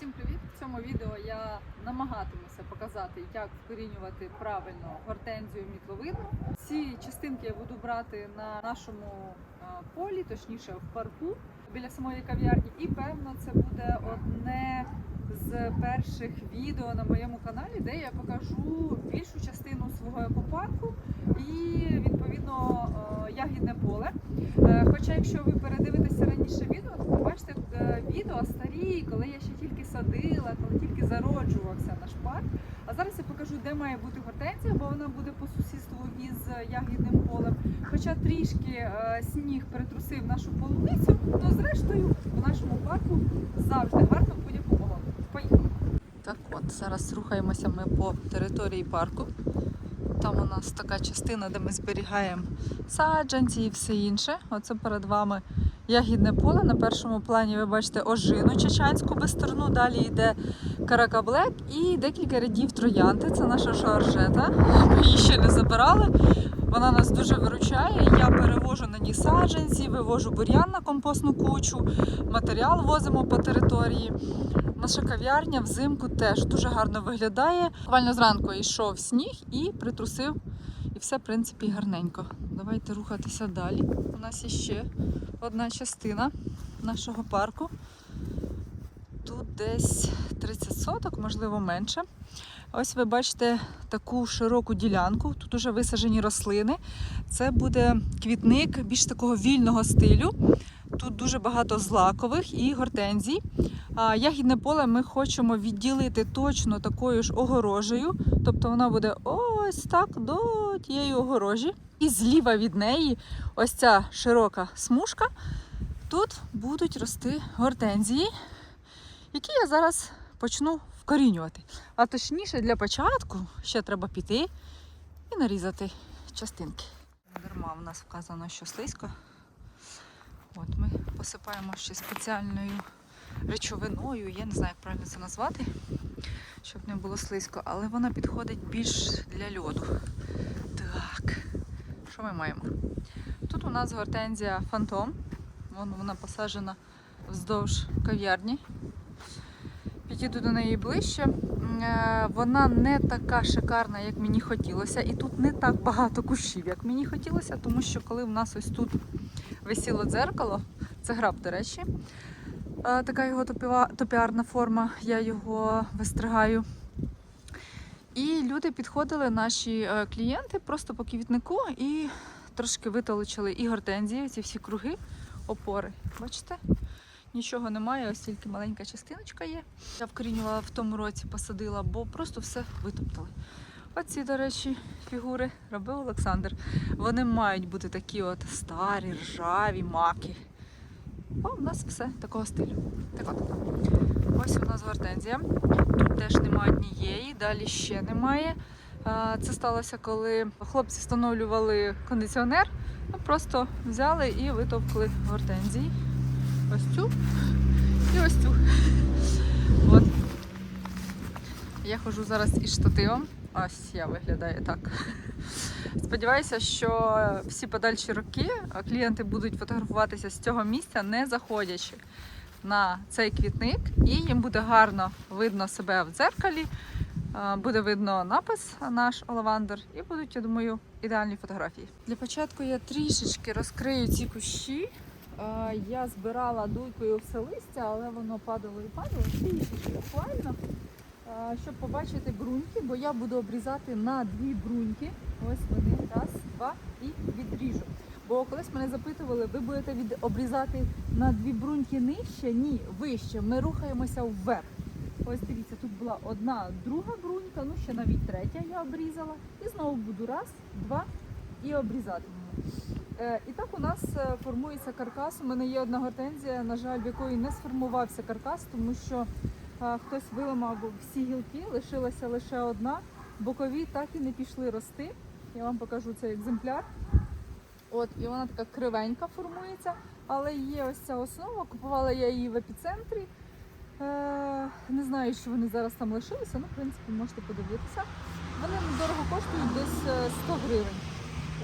Всім привіт! В цьому відео я намагатимуся показати, як вкорінювати правильно гортензію мітловину. Ці частинки я буду брати на нашому полі, точніше в парку біля самої кав'ярні. І певно, це буде одне з перших відео на моєму каналі, де я покажу більшу частину свого екопарку і відповідно е, ягідне поле. Е, Хоча, якщо ви передивитеся раніше відео, то побачите е, відео старі, коли я ще тільки садила, коли тільки зароджувався наш парк. А зараз я покажу, де має бути гортензія, бо вона буде по сусідству із ягідним полем. Хоча трішки сніг перетрусив нашу полуницю, то зрештою в нашому парку завжди гарно. Поїхали! Так от, зараз рухаємося ми по території парку. Там у нас така частина, де ми зберігаємо саджанці і все інше. Оце перед вами ягідне поле. На першому плані ви бачите ожину чечанську безстерну. Далі йде каракаблек і декілька рядів троянди. Це наша шаржета. Ми її ще не забирали. Вона нас дуже виручає. Я перевожу на ній саджанці, вивожу бур'ян на компостну кучу, матеріал возимо по території. Наша кав'ярня взимку теж дуже гарно виглядає. Буквально зранку йшов сніг і притрусив, і все, в принципі, гарненько. Давайте рухатися далі. У нас є ще одна частина нашого парку. Тут десь 30 соток, можливо, менше. Ось ви бачите таку широку ділянку. Тут уже висаджені рослини. Це буде квітник більш такого вільного стилю. Тут дуже багато злакових і гортензій. Ягідне поле ми хочемо відділити точно такою ж огорожею. Тобто вона буде ось так до тієї огорожі. І зліва від неї ось ця широка смужка. Тут будуть рости гортензії, які я зараз почну вкорінювати. А точніше, для початку ще треба піти і нарізати частинки. Дарма в нас вказано, що слизько. От ми посипаємо ще спеціальною речовиною, я не знаю, як правильно це назвати, щоб не було слизько, але вона підходить більш для льоду. Так, що ми маємо? Тут у нас гортензія фантом. Вон вона посаджена вздовж кав'ярні. Підійду до неї ближче. Е, Вона не така шикарна, як мені хотілося, і тут не так багато кущів, як мені хотілося, тому що коли в нас ось тут висіло дзеркало, це граб, до речі. Е, Така його топіарна форма, я його вистригаю. І люди підходили, наші е, клієнти, просто по квітнику і трошки витолочили і гортензії, ці всі круги, опори. Бачите? Нічого немає, ось тільки маленька частиночка є. Я вкорінювала в тому році, посадила, бо просто все витоптали. Оці, до речі, фігури робив Олександр. Вони мають бути такі от старі, ржаві, маки. О, у нас все такого стилю. Так от. Ось у нас гортензія. Тут теж немає однієї, далі ще немає. Це сталося, коли хлопці встановлювали кондиціонер. Ну, просто взяли і витовкли гортензії. Ось цю і ось цю. От. Я ходжу зараз із штативом. Ось я виглядаю так. Сподіваюся, що всі подальші роки клієнти будуть фотографуватися з цього місця, не заходячи на цей квітник, і їм буде гарно видно себе в дзеркалі, буде видно напис наш Олавандер, і будуть, я думаю, ідеальні фотографії. Для початку я трішечки розкрию ці кущі. Я збирала дуйкою все листя, але воно падало і падало трішечки буквально, щоб побачити бруньки, бо я буду обрізати на дві бруньки. Ось вони, раз, два і відріжу. Бо колись мене запитували, ви будете від... обрізати на дві бруньки нижче? Ні, вище. Ми рухаємося вверх. Ось дивіться, тут була одна, друга брунька, ну ще навіть третя я обрізала. І знову буду раз, два і обрізатимемо. Е, І так у нас е, формується каркас. У мене є одна гортензія, на жаль, в якої не сформувався каркас, тому що хтось виламав всі гілки, лишилася лише одна. Бокові так і не пішли рости. Я вам покажу цей екземпляр. От, і вона така кривенька формується, але є ось ця основа. Купувала я її в епіцентрі. Е, не знаю, що вони зараз там лишилися, ну, в принципі, можете подивитися. Вони дорого коштують десь е, 100 гривень.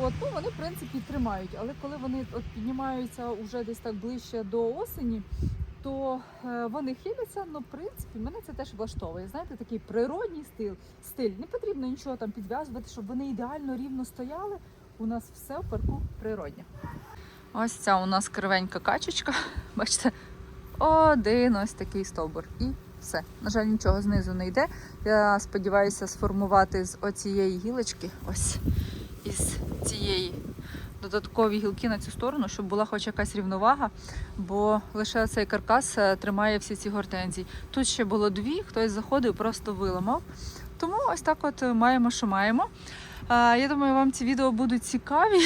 От, ну, вони, в принципі, тримають, але коли вони от піднімаються вже десь так ближче до осені, то е, вони хиляться, але в принципі мене це теж влаштовує. Знаєте, такий природній стиль. стиль. Не потрібно нічого там підв'язувати, щоб вони ідеально рівно стояли. У нас все в парку природнє. Ось ця у нас кривенька качечка. Бачите, один ось такий стовбур. І все. На жаль, нічого знизу не йде. Я сподіваюся сформувати з оцієї гілочки, ось із цієї додаткові гілки на цю сторону, щоб була хоч якась рівновага, бо лише цей каркас е, тримає всі ці гортензії. Тут ще було дві, хтось заходив, просто виламав. Тому ось так от е, маємо, що маємо. Е, Я думаю, вам ці відео будуть цікаві,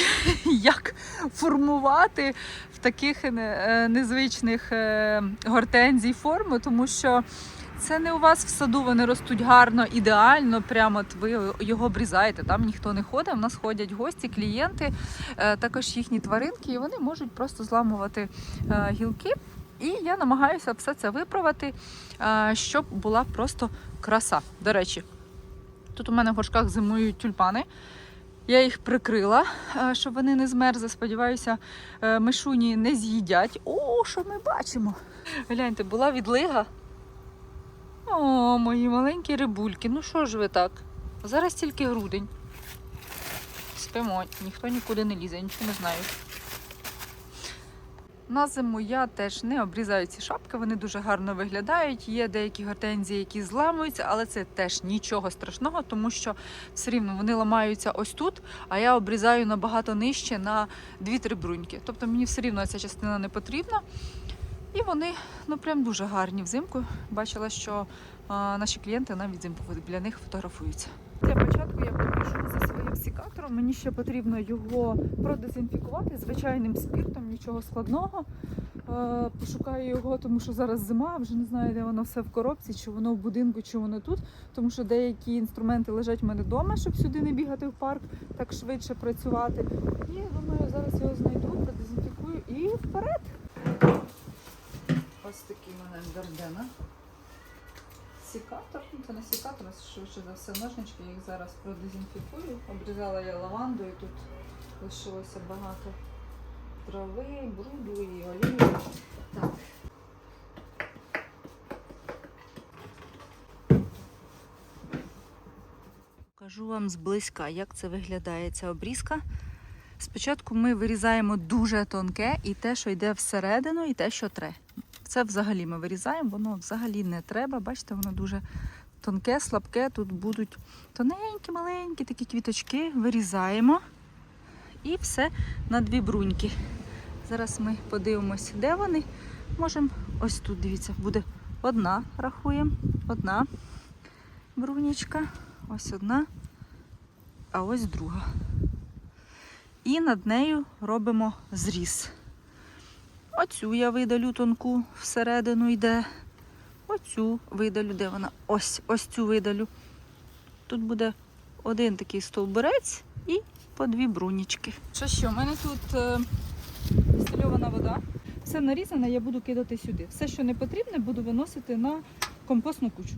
як формувати в таких незвичних гортензій форму, тому що це не у вас в саду вони ростуть гарно, ідеально. Прямо от ви його обрізаєте. Там ніхто не ходить. У нас ходять гості, клієнти, е, також їхні тваринки, і вони можуть просто зламувати е, гілки. І я намагаюся все це виправити, е, щоб була просто краса. До речі, тут у мене в горшках зимують тюльпани. Я їх прикрила, щоб вони не змерзли. Сподіваюся, мишуні не з'їдять. О, що ми бачимо? Гляньте, була відлига. О, мої маленькі рибульки. Ну що ж ви так? Зараз тільки грудень. Спимо, ніхто нікуди не лізе, нічого не знаю. На зиму я теж не обрізаю ці шапки, вони дуже гарно виглядають. Є деякі гортензії, які зламуються, але це теж нічого страшного, тому що все рівно вони ламаються ось тут, а я обрізаю набагато нижче на 2-3 бруньки. Тобто мені все рівно ця частина не потрібна. І вони ну прям дуже гарні взимку. Бачила, що а, наші клієнти навіть взимку біля них фотографуються. Для початку я попишу за своїм сікатором. Мені ще потрібно його продезінфікувати звичайним спіртом, нічого складного. Е, Пошукаю його, тому що зараз зима, вже не знаю, де воно все в коробці, чи воно в будинку, чи воно тут. Тому що деякі інструменти лежать в мене вдома, щоб сюди не бігати в парк, так швидше працювати. І думаю, зараз його знайду, продезінфікую і вперед. Ось такий мене гардена. Сікатор, ну це не сікатор, а швидше за все ножнички, я їх зараз продезінфікую. Обрізала я лаванду і тут лишилося багато трави, бруду і олії. Так. Покажу вам зблизька, як це виглядає ця обрізка. Спочатку ми вирізаємо дуже тонке і те, що йде всередину, і те, що тре. Це взагалі ми вирізаємо, воно взагалі не треба. Бачите, воно дуже тонке, слабке. Тут будуть тоненькі, маленькі такі квіточки. Вирізаємо і все на дві бруньки. Зараз ми подивимось, де вони. Можемо ось тут, дивіться, буде одна, рахуємо, одна брунічка, ось одна, а ось друга. І над нею робимо зріз. Оцю я видалю тонку всередину йде. Оцю видалю, де вона? Ось, ось цю видалю. Тут буде один такий стовбурець і по дві брунічки. Що що, у мене тут е, вода. Все нарізане, я буду кидати сюди. Все, що не потрібне, буду виносити на компостну кучу.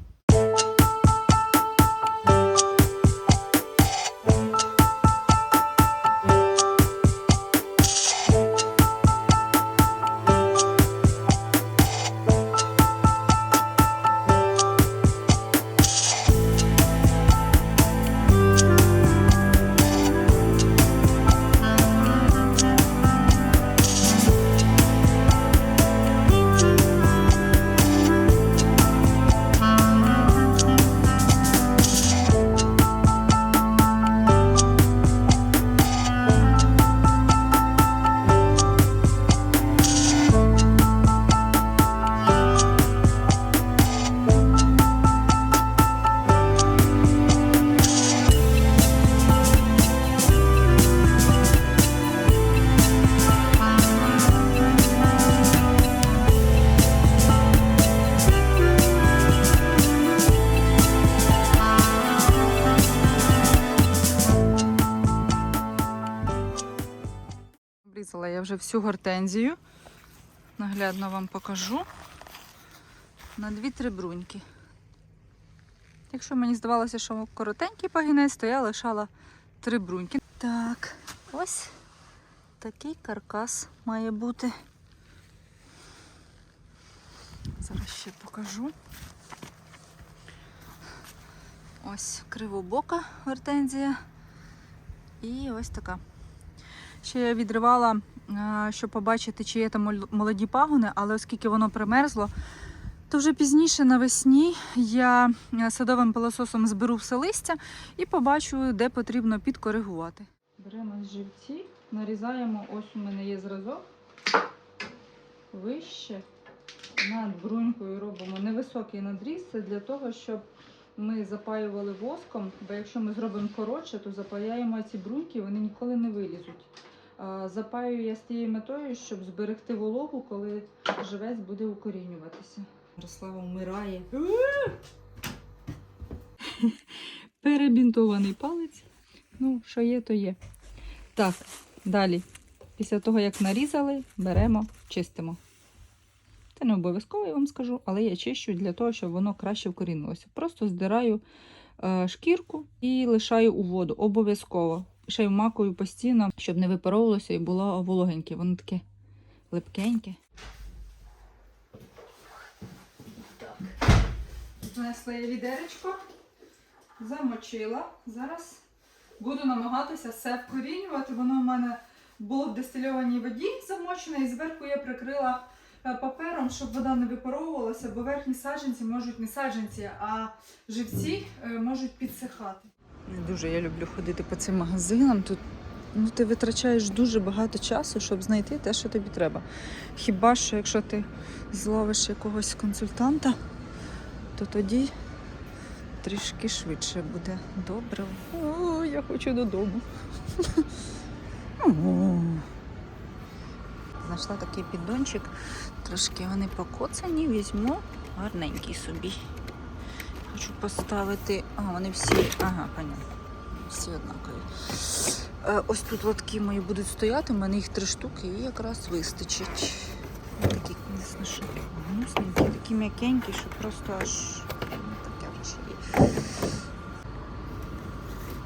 Вже всю гортензію. Наглядно вам покажу. На дві-три бруньки. Якщо мені здавалося, що коротенький пагінець, то я лишала три бруньки. Так, ось такий каркас має бути. Зараз ще покажу. Ось кривобока гортензія. І ось така. Ще я відривала, щоб побачити, чи є там молоді пагони, але оскільки воно примерзло, то вже пізніше навесні я е, садовим пилососом зберу все листя і побачу, де потрібно підкоригувати. Беремо живці, нарізаємо, ось у мене є зразок. Вище над брунькою робимо невисокий надріз. Це для того, щоб ми запаювали воском, бо якщо ми зробимо коротше, то запаяємо ці бруньки, вони ніколи не вилізуть. А, Запаюю я з тією метою, щоб зберегти вологу, коли живець буде укорінюватися. Ярослава вмирає. Перебінтований палець. Ну, що є, то є. Так, далі. Після того, як нарізали, беремо, чистимо. Це не обов'язково, я вам скажу, але я чищу для того, щоб воно краще вкорінилося. Просто здираю е, шкірку і лишаю у воду. Обов'язково. Ще й вмакую постійно, щоб не випаровувалося і було вологеньке. Воно таке липкеньке. Так. Я відеречко, замочила. Зараз буду намагатися все вкорінювати. Воно в мене було в дистильованій воді замочене, і зверху я прикрила е, папером, щоб вода не випаровувалася, бо верхні саджанці можуть не саджанці, а живці е, можуть підсихати. Не дуже я люблю ходити по цим магазинам. Тут ну, ти витрачаєш дуже багато часу, щоб знайти те, що тобі треба. Хіба що якщо ти зловиш якогось консультанта, то тоді трішки швидше буде добре. О, я хочу додому. Знайшла такий піддончик, трошки вони покоцані, візьму гарненький собі. Хочу поставити. А, вони всі. Ага, понятно. Всі однакові. Е, ось тут лотки мої будуть стояти, у мене їх три штуки і якраз вистачить. Такі, знаю, що гнусненькі, такі м'якенькі, що просто аж таке вже є.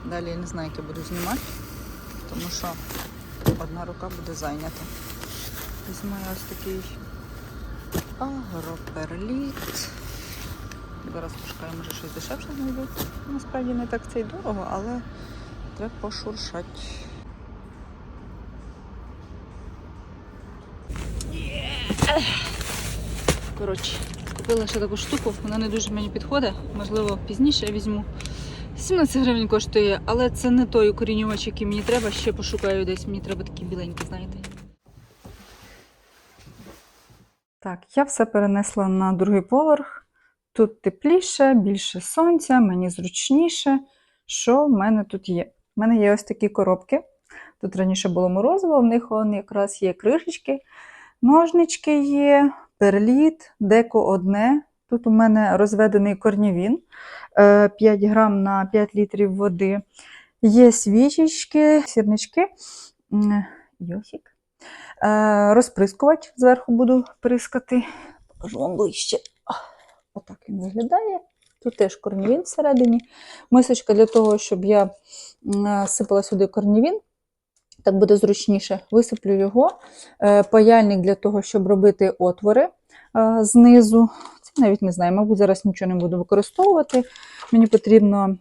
Далі я не знаю, як я буду знімати, тому що одна рука буде зайнята. Візьму я ось такий агроперліт. Зараз пошукаю, може щось дешевше знайду. Насправді не так це й дорого, але треба пошуршати. Коротше, купила ще таку штуку, вона не дуже мені підходить. Можливо, пізніше я візьму. 17 гривень коштує, але це не той укорінювач, який мені треба. Ще пошукаю десь. Мені треба такі біленькі, знаєте. Так, я все перенесла на другий поверх. Тут тепліше, більше сонця, мені зручніше. Що в мене тут є? У мене є ось такі коробки. Тут раніше було морозиво, в них он якраз є кришечки, ножнички є, перліт, деко одне. Тут у мене розведений корнівін е, 5 грам на 5 літрів води. Є свічечки, сірнички, м, йосик. Е, Розприскувач зверху буду прискати. Покажу вам ближче. Отак він виглядає. Тут теж корнівін всередині. Мисочка для того, щоб я сипала сюди корнівін. Так буде зручніше. Висиплю його. Е, Паяльник для того, щоб робити отвори е, знизу. Це навіть не знаю, мабуть, зараз нічого не буду використовувати. Мені потрібно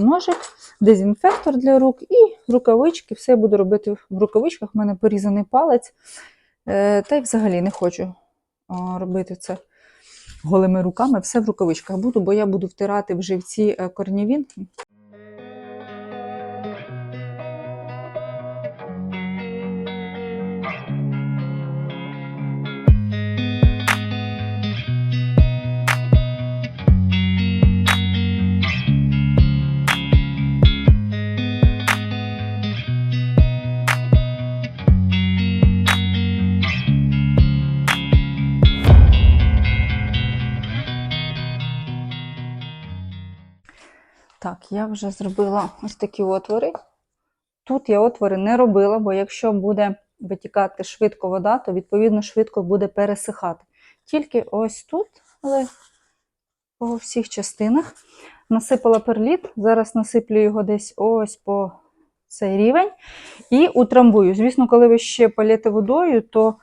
ножик, дезінфектор для рук і рукавички. Все буду робити в рукавичках. У мене порізаний палець. Е, Та й взагалі не хочу робити це голими руками. Все в рукавичках буду, бо я буду втирати в живці е, корнівін. Так, я вже зробила ось такі отвори. Тут я отвори не робила, бо якщо буде витікати швидко вода, то відповідно швидко буде пересихати. Тільки ось тут, але по всіх частинах. Насипала перліт, зараз насиплю його десь ось по цей рівень і утрамбую. Звісно, коли ви ще полєте водою, то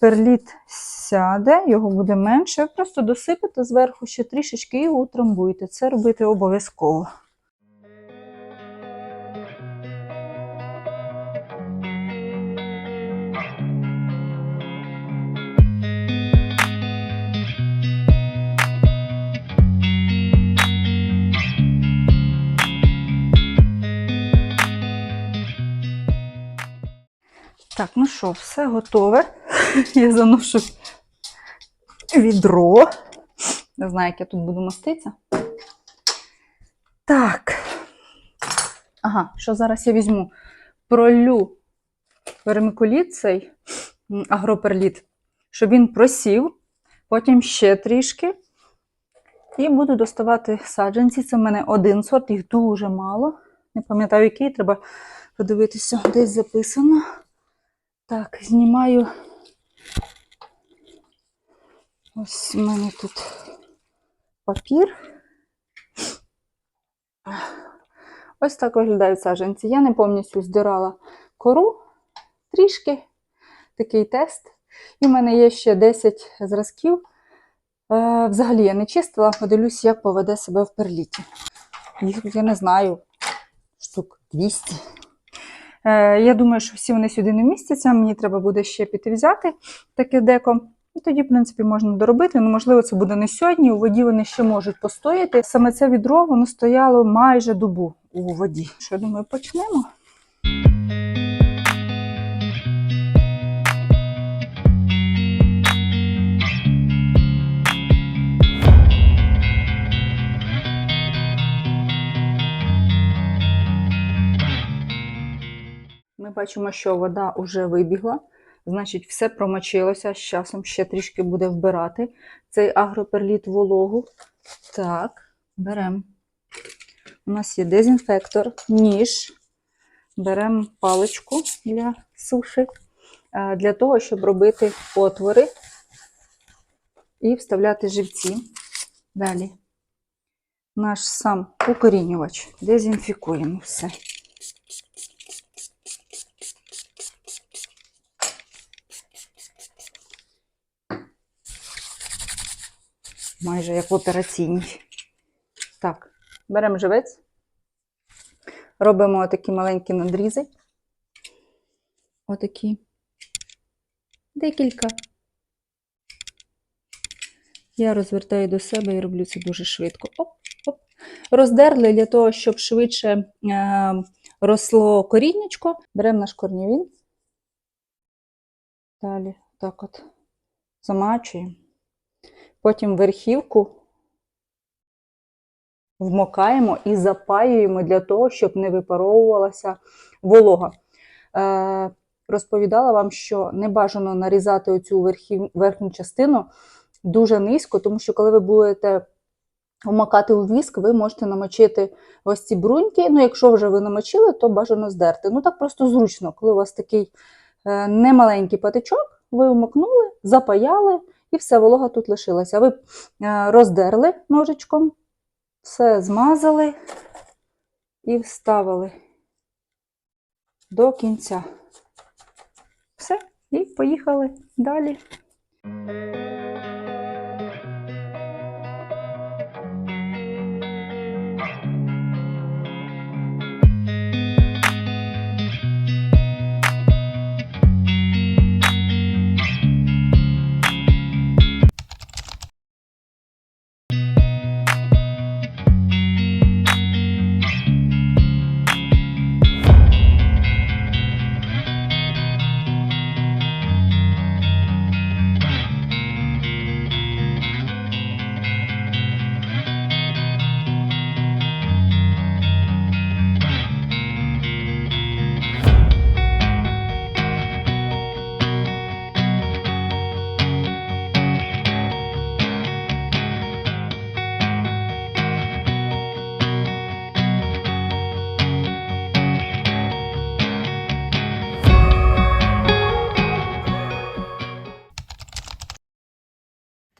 перліт сяде, його буде менше, просто досипете зверху ще трішечки і утрамбуєте. Це робити обов'язково. Так, ну що, все готове. Я заношу відро. Не знаю, як я тут буду маститися. Так. Ага, що зараз я візьму? Пролю вермикуліт цей агроперліт, щоб він просів, потім ще трішки. І буду доставати саджанці. Це в мене один сорт, їх дуже мало. Не пам'ятаю, який, треба подивитися, десь записано. Так, знімаю. Ось у мене тут папір. Ось так виглядають саджанці. Я не повністю здирала кору трішки, такий тест. І в мене є ще 10 зразків. Е, взагалі я не чистила, подивлюсь, як поведе себе в перліті. Їх, я не знаю, штук 200. Е, я думаю, що всі вони сюди не вмістяться. Мені треба буде ще піти взяти таке деко. І тоді, в принципі, можна доробити. Ну, можливо, це буде не сьогодні. У воді вони ще можуть постояти. Саме це відро воно стояло майже добу у воді. Що я думаю, почнемо? Ми бачимо, що вода вже вибігла, значить, все промочилося. З часом ще трішки буде вбирати цей агроперліт вологу. Так, беремо. У нас є дезінфектор, ніж. Беремо паличку для суші, е, для того, щоб робити отвори і вставляти живці. Далі наш сам укорінювач. Дезінфікуємо все. Майже як в операційній. Так, беремо живець, робимо такі маленькі надрізи. Отакі. Декілька. Я розвертаю до себе і роблю це дуже швидко. Оп, оп. Роздерли для того, щоб швидше е, росло коріннячко. Беремо наш корнівін. Далі так от замачуємо. Потім верхівку вмокаємо і запаюємо для того, щоб не випаровувалася волога. Е, розповідала вам, що не бажано нарізати оцю верхів, верхню частину дуже низько, тому що коли ви будете вмокати у віск, ви можете намочити ось ці бруньки. Ну, якщо вже ви намочили, то бажано здерти. Ну, так просто зручно, коли у вас такий е, немаленький патичок, ви вмокнули, запаяли. І все, волога тут лишилася. Ви е, роздерли ножичком, все змазали і вставили до кінця. Все, і поїхали далі.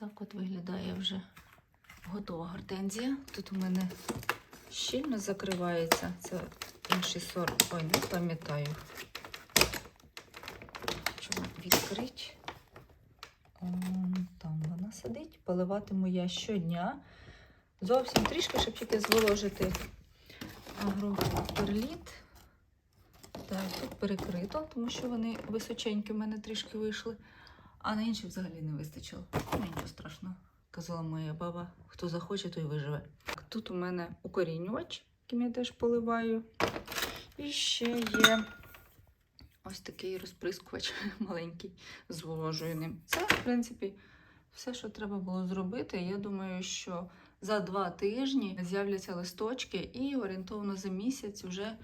Так от виглядає вже готова гортензія. Тут у мене щільно закривається. Це інший сорт. Ой, не пам'ятаю. Хочу відкрити. поливатиму я щодня. Зовсім трішки, щоб тільки зволожити агроперліт. Так, тут перекрито, тому що вони височенькі в мене трішки вийшли, а на інші взагалі не вистачило. Ну, нічого страшного. Казала моя баба, хто захоче, той виживе. Тут у мене укорінювач, яким я теж поливаю. І ще є ось такий розприскувач маленький, зволожую ним. Це, в принципі, все, що треба було зробити. Я думаю, що за два тижні з'являться листочки, і орієнтовно за місяць вже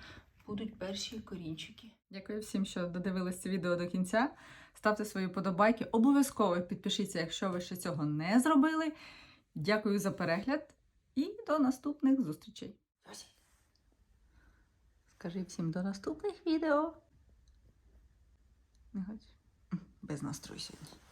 будуть перші корінчики. Дякую всім, що додивились це відео до кінця. Ставте свої подобайки. Обов'язково підпишіться, якщо ви ще цього не зробили. Дякую за перегляд і до наступних зустрічей. Скажи всім до наступних відео. Не хочеш? Без настрою сьогодні.